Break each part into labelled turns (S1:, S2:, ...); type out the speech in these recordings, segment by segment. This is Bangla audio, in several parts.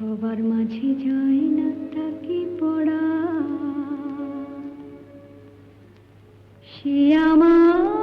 S1: সবার মাঝে যায় না তাকে পড়া। সে আমার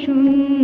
S1: বসুন্ধরা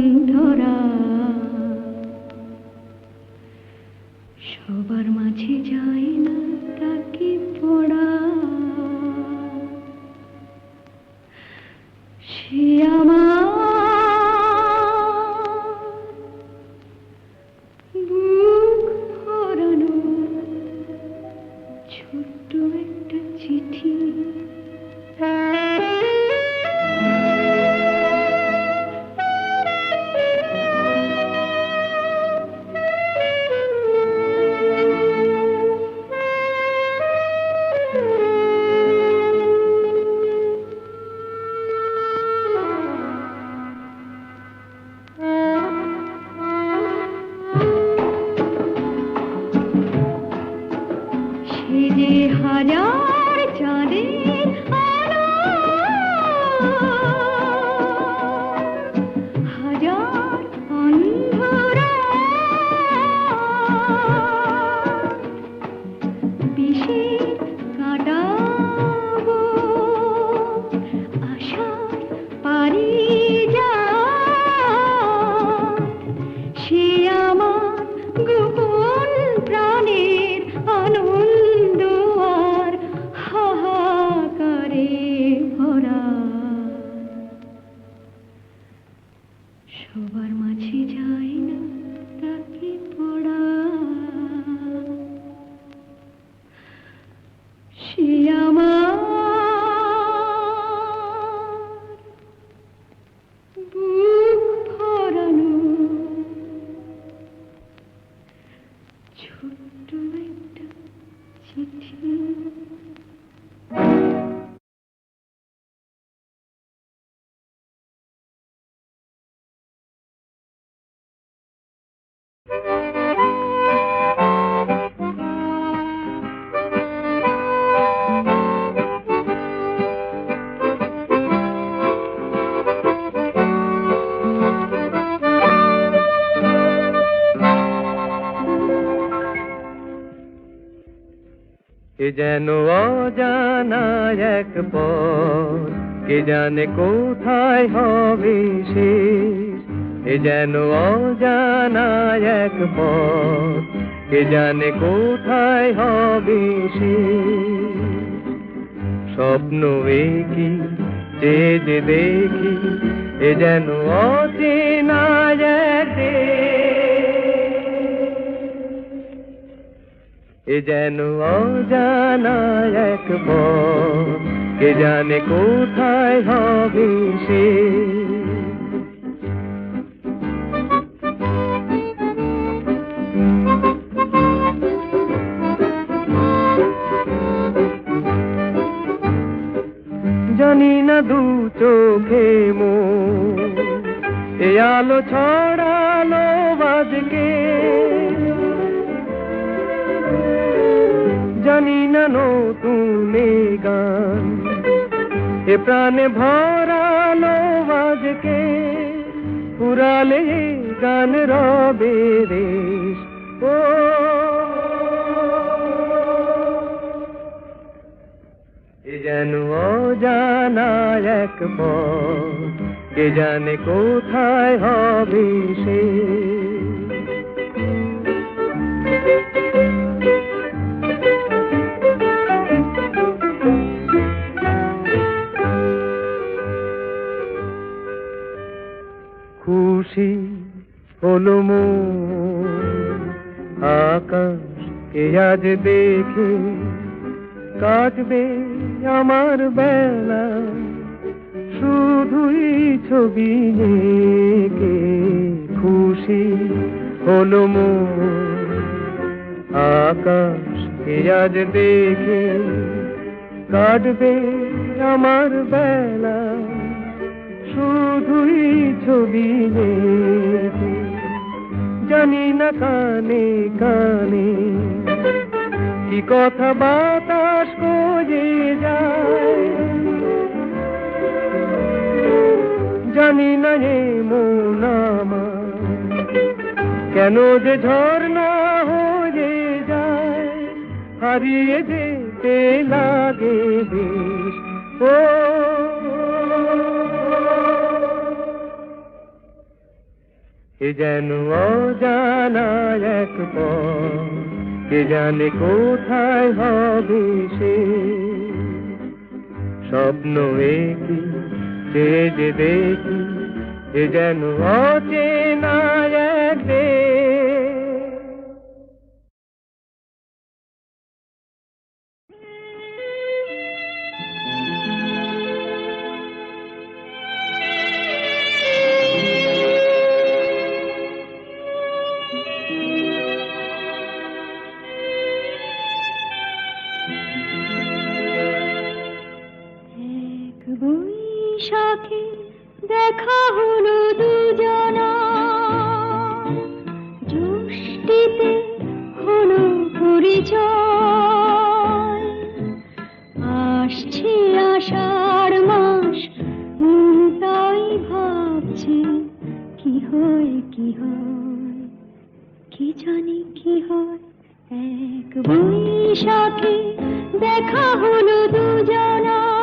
S2: যেন অজানা এক পথ, কে জানে কোথায় হবে শেষ? এ যেন অজানা এক পথ, কে জানে কোথায় হবে শেষ? স্বপ্ন কি যে দেখি, এ যেন অচেনা যেন অজানা এক কে জানে কোথায় হবে সে। জানি না দু চোখে মো
S3: এ আলো ছড়ালো বাজকে। জানি না নতুন গান। এ প্রাণে ভরালো বাজকে পুরালে গান রবে রেশ ও। যেন অজানা এক পথ, কে জানে কোথায় হবে সে। হলো মন আকাশ কে আজ দেখে কাটবে আমার বেলা শুধুই ছবি এঁকে খুশি হলো মন আকাশ কে আজ দেখে কাটবে আমার বেলা শুধুই ছবি এঁকে জানি না কানে কানে, কি কথা বাতাস কয়ে যায়। জানি না এ মন কেন যে ঝর্ণা হয়ে যায়। হারিয়ে যেতে লাগে বেশ, ও এ যেন অজানা এক কে জানে কোথায় হবে সে স্বপ্ন একই সে যে দেখি এ যেন অচেনা
S1: হয় কি হয়? কি জানি কি হয়? এক বৈশাখে দেখা হলো দুজনার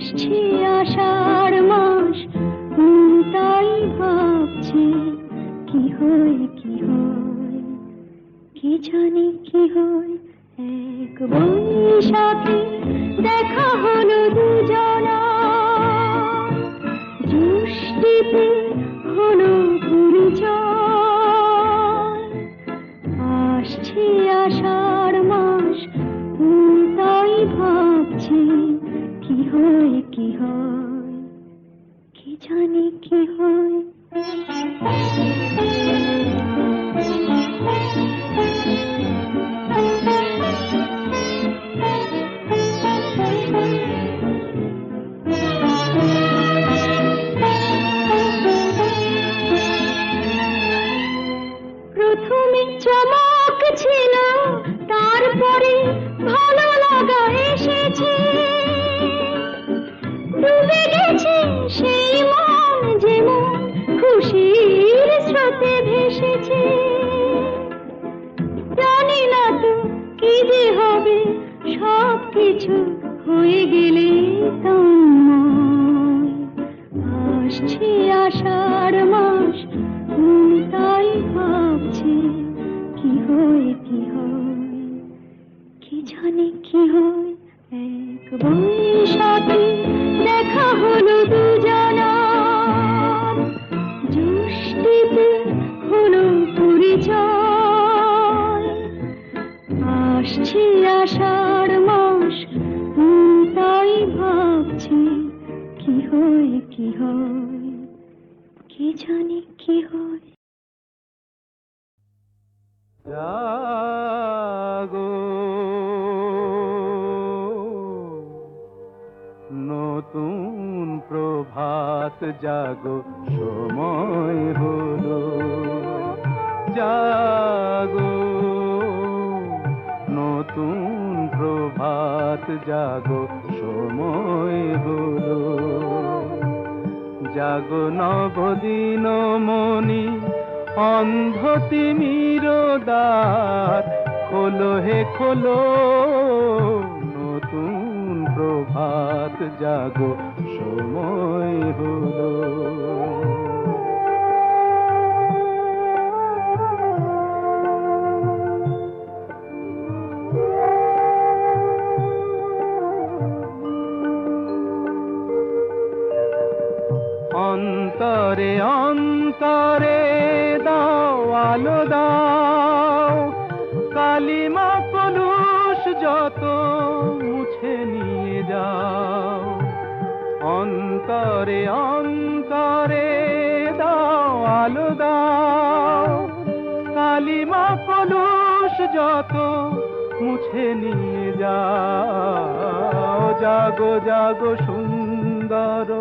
S1: আসছে আষাঢ় মাস তাই ভাবছে, কি হয় কি হয়? কি জানি কি হয়? এক বৈশাখে দেখা হলো দুজনা। জ্যৈষ্ঠীতে হলো হয় কি হয় কি জানি কি হয় প্রথমে হয় কি হয়? কে জানে কি হয়?
S4: জাগো নতুন প্রভাত জাগো, সময় হলো। জাগো, নতুন প্রভাত জাগো, সময় হলো। জাগো নবদিন মনি অন্ধ তিমির দ্বার খোলো হে খোলো, নতুন প্রভাত জাগো, সময় হলো। অন্তরে অন্তরে দাও, আলো দাও। কালিমা কলুষ যত মুছে নিয়ে যাও। অন্তরে অন্তরে দাও, আলো দাও। কালিমা কলুষ যত মুছে নিয়ে যাও। জাগো জাগো সুন্দর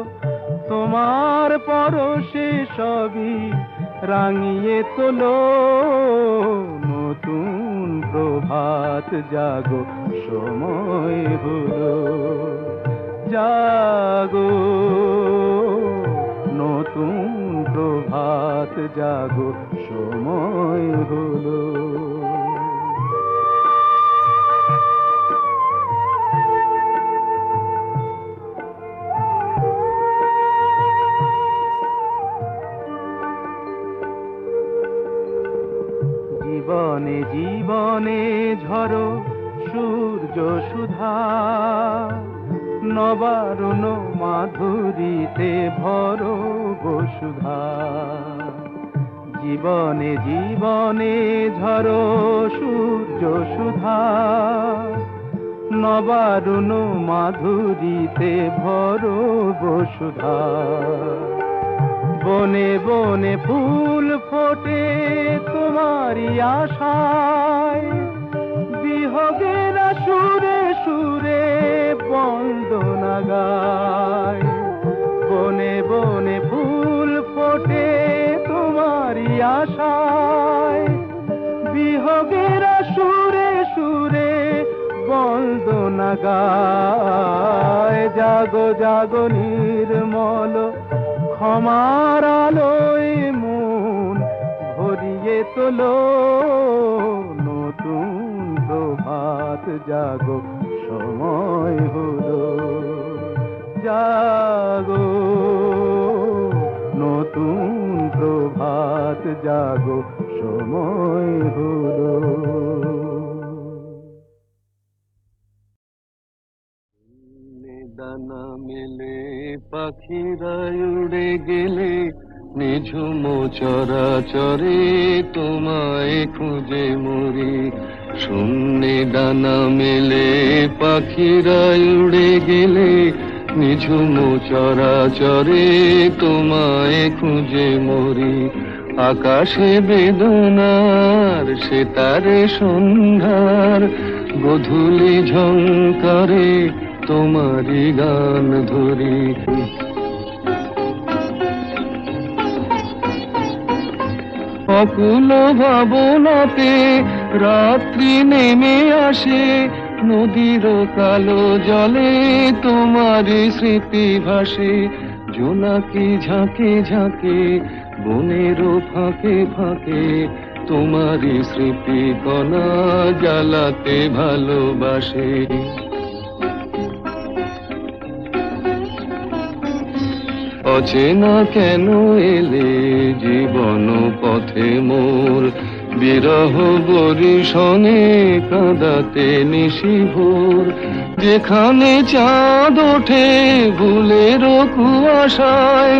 S4: তোমার পরশে সবই রাঙিয়ে তোলো। নতুন প্রভাত জাগো, সময় হলো। জাগো, নতুন প্রভাত জাগো, সময় হলো। জীবনে জীবনে ঝরো, সূর্য সুধা। নবারুণ মাধুরীতে ভরো বসুধা জীবনে জীবনে ঝরো, সূর্য সুধা। নবারুণ মাধুরীতে ভরো বসুধা বনে বনে ফুল ফোটে তোমারই আশায়। বিহগের সুরে সুরে বন্দনা গায়। বনে বনে ফুল ফোটে তোমারই আশায়। বিহগের সুরে সুরে বন্দনা গায়। জাগো জাগো, নির্মল ক্ষমার আলোয় মন ভরিয়ে তোলো, নতুন প্রভাত জাগো, সময় হলো। জাগো, নতুন প্রভাত জাগো, সময় হলো। পাখিরা উড়ে গেলে নিঝুম চরাচরে তোমায় খুঁজে মরি। শূন্যে ডানা মেলে পাখিরা উড়ে গেলে নিঝুম চরাচরে তোমায় খুঁজে মরি। আকাশে বেদনার সে তারে সন্ধ্যার গধূলি ঝঙ্কারে তোমারই গান ধরি। অকুল ভাবনাতে রাত্রি নেমে আসে, নদীর কালো জলে তোমার স্মৃতি ভাসে। জোনাকি ঝাঁকে ঝাঁকে, বনের ফাঁকে ফাঁকে তোমার স্মৃতি কণা জ্বালাতে ভালোবাসে।
S2: অচেনা কেন এলে জীবন পথে মোর? বিরহ বরিশনে কাঁদাতে নিশি ভোর। যেখানে চাঁদ ওঠে ভুলের কুয়াশায়,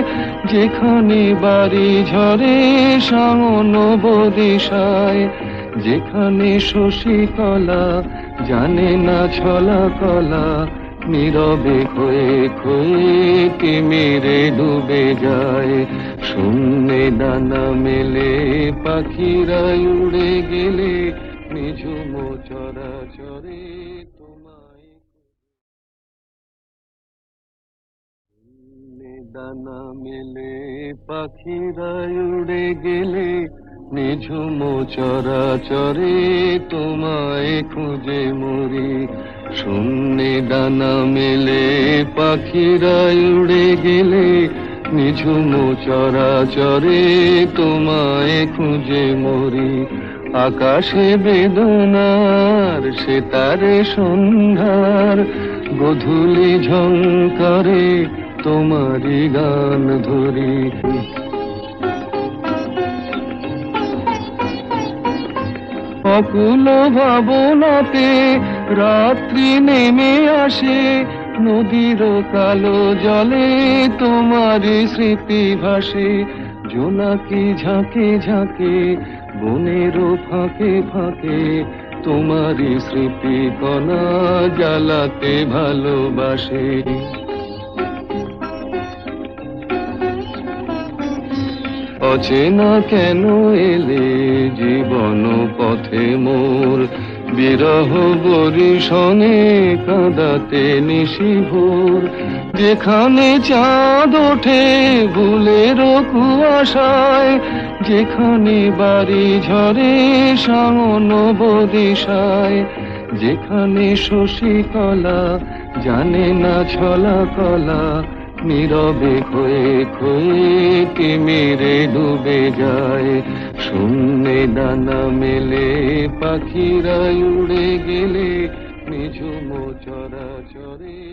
S2: যেখানে বাড়ি ঝরে সামন বদিশায় যেখানে শশীকলা জানে না ছলা কলা নীরবে খয়ে খয়ে তিমিরে ডুবে যায়। শূন্যে দানা মেলে পাখিরা উড়ে গেলে নিঝুম চরাচরে তোমায় দানা মেলে পাখিরা উড়ে গেলে নিঝুম চরাচরে তোমায় খুঁজে মরি। শূন্যে দানা মেলে পাখিরা উড়ে গেলে, নিঝুম চরাচরে তোমায় খুঁজে মরি। আকাশে বেদনার সে তারে সন্ধ্যার, গধূলি ঝঙ্কারে তোমারি গান ধরি। অকুল ভাবনাতে রাত্রি নেমে আসে, নদীর কালো জলে তোমার স্মৃতি ভাসে। জোনাকি ঝাঁকে ঝাঁকে, বনের ফাঁকে ফাঁকে তোমারই স্মৃতি কণা জ্বালাতে ভালোবাসে। অচেনা কেন এলে জীবন পথে মোর? বিরহ বরিশনে কাঁদাতে নিশি ভোর। যেখানে চাঁদ ওঠে ভুলের কুয়াশায়, যেখানে বাড়ি ঝরে সামন বদিশায় যেখানে শশীকলা জানে না ছলা কলা নীরবে খোয়ে খোয়ে কে মেরে ডুবে যায়। শূন্যে দানা মেলে, পাখিরা উড়ে গেলে, নিঝুম চরাচরে তোমার